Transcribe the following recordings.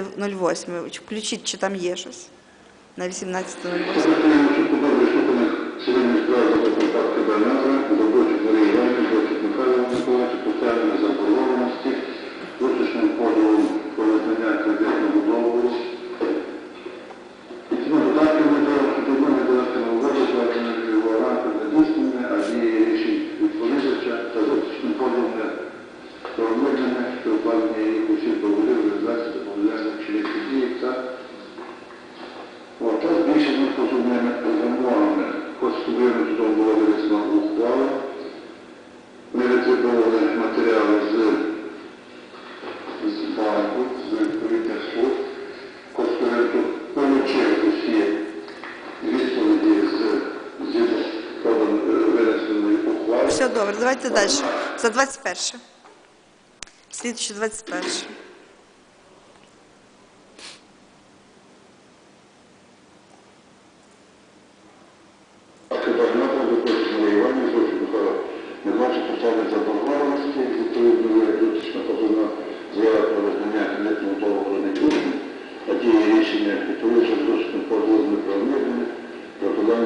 18.08. Включіть, чи там є щось на 18.08. добре, давайте далі. За 21. Слідче 21. Кабарна виконуючого воювання зовсім Михайло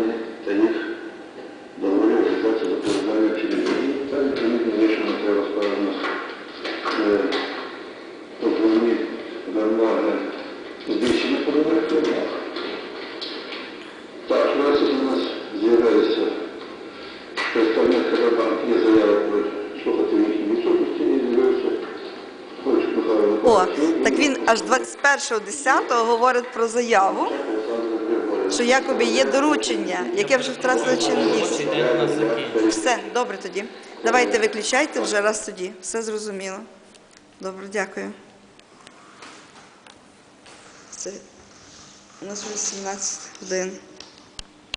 не позовні вимоги збільшення подобних вимог. Так, зараз у нас з'являється представник Карабанк, є заява про слухати їхні відсутності і з'явився Хочу Михайло О, так він аж 21.10 говорить про заяву, що якоби є доручення, яке вже втратило чинність. У нас. Все, добре тоді. Давайте виключайте вже раз тоді. Все зрозуміло. Добре, дякую. Це у нас вже 17 годин.